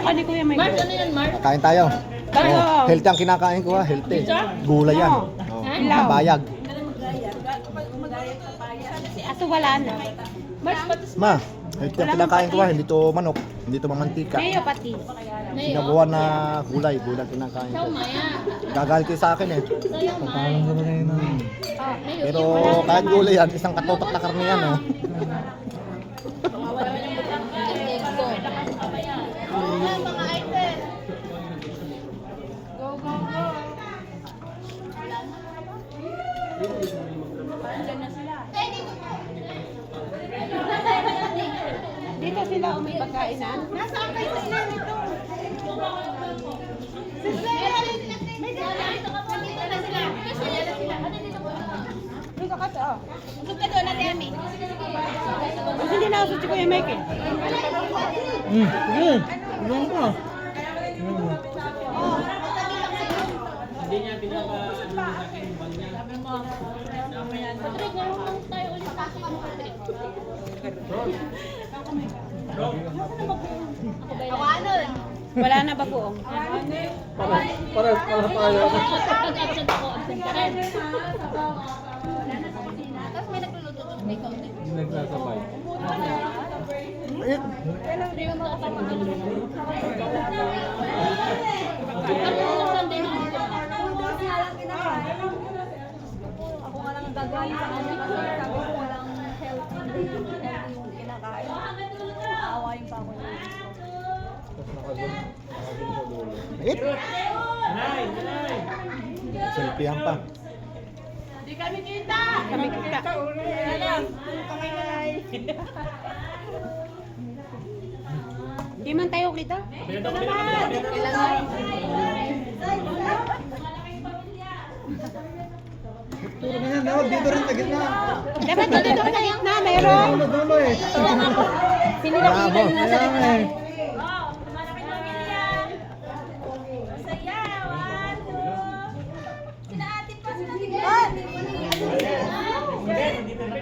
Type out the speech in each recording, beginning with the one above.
ka ni Kuya Mike. March, ano yan, March? Kain tayo. Tayo. Oh, healthy ang kinakain ko ha, healthy. Gulay yan. Oo. Oh, Ilaw. bayag. Aso wala na. March, patis. Ma, healthy ang kinakain ko ha, hindi to manok, hindi to mamantika. Mayo pati. Mayo. Sinabuhan na gulay, gulay ang kinakain ko. Gagalit kayo sa akin eh. Sa'yo, Maya. Oh. Mayo. Pero kahit gulay yan, isang katotak na karne yan oh. Dito sila may pagkainan. Nasaan kayo sa ilan ito? Dito ka to. Ka doon, Ate Ami. Kasi hindi na ako si Kuya Mike eh. Hmm, sige. Ano ka? Patrick, marunong tayo ulit sa akin, Patrick. Ako ano? Wala na bagoong. Para, para, para tayo. Pag-absent ako, absent ka rin. Tapos may nagluluto doon. May kaunti. Nagsasabay. Hindi mo makapamagano. Ano yung Sunday na? Ako nga lang gagawin sa kanya kasi sabi ko walang healthy. Healthy yung kinakain. Aawayin pa ako niya. Tapos nakagod. Nakagod sa eh. Selfiehan pa. Kami kita. Hindi man tayo kita. Kailangan. Puro na yan, dito rin sa gitna. Dapat dito ka na gitna, meron. Dulo, dulo eh.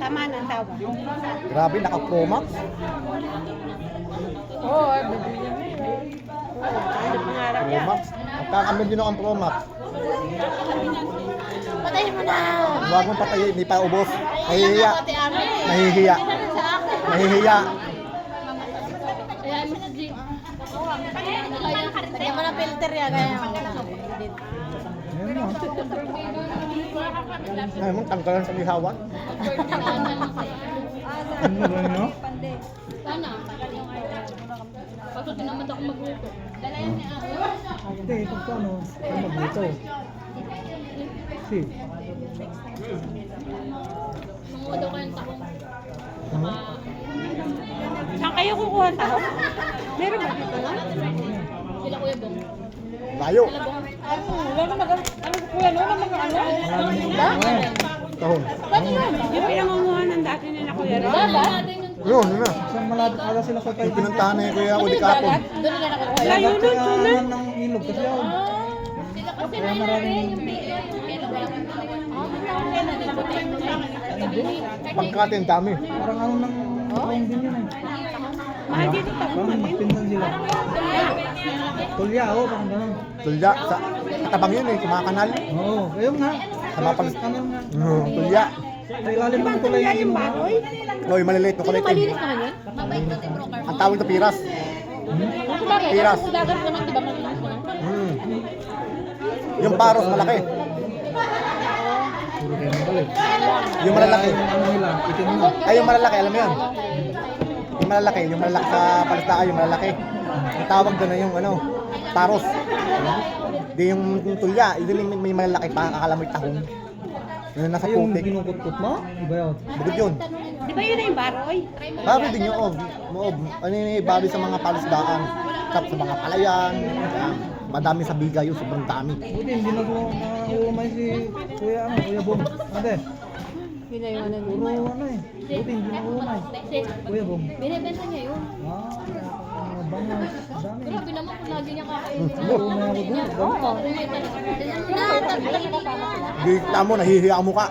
Tama ang tawa. Grabe, naka-pro max. Oo, mo. Ano pangarap Pro yan? max. Magkakamil yun ang pro max. Patayin mo na! Huwag mong patayin, hindi pa ubos. Nahihiya. Nahihiya. Nahihiya. Ayan mo si G. Lagyan mo ng filter yan. Kaya. Ay, mong tanggalan sa lihawan. Ano ba no? Sana. Kaso tinamad ako magluto. Dala yan ni Ako. Hindi, kung ano magluto. Si. Manguha daw kayong takong. Ano? Saan kayo kukuha ang? Meron ba dito? Sila Kuya Bong. Layo. Wala na mag- ano kuya? Wala mag- ano? Tahon. Yung pinangunguhan ng dati nila kuya yung Yun, yun na. Isang malapit ala sila sa Yung kayo. pinuntahan na yun kuya ako di kapon. Doon nila nakukuha. Layo nun, Kaya tunan. naman ng ilog kasi yun. Sila kasi na natin yung video. Yung yung Ah, ang tawag nila dito. Bangkatin, dami. Parang ano ng taong din yun eh. Mahal dito pa. Parang magpinsan sila. Tulya, oh, parang gano'n. Tulya. Sa katabang yun eh, kumakanal. Oo, ayun nga. Sa mapag... Ano nga. Hmm, tulya. Sa ilalim ng tulay ng yung baboy. Loy, maliliit na kulit. Malinis naman yun. Ang tawag na piras. Piras. Kung dagat naman, di ba malinis naman? Hmm. Yung paros malaki. Yung malalaki. Yung ano na. Ay, yung malalaki, alam mo yun. Yung malalaki, yung malalaki sa palistaan, yung malalaki. Ang tawag doon na yung ano, Taros. Hindi yung tulya. Yun may, may malalaki pa. Akala mo yung tahong. Yun yung nasa Ay, yung putik. ginugot-got mo? Iba yun. Bukod yun. Di ba yun na yung baroy? Babi din yung ob. Moob. Ano yun eh, babi sa mga palisdaan. Kap sa mga palayan. Madami sa biga yun. Sobrang dami. Buti hindi na kumay si Kuya, ano, Kuya Bong. Ate. Yun na yung ano. Puro ano eh. Buti hindi na kumay. Kuya Bong. Binibenta niya yun. Ah. Grabe naman kung lagi niya kakainin. Gigit na mo, nahihiya mo ka.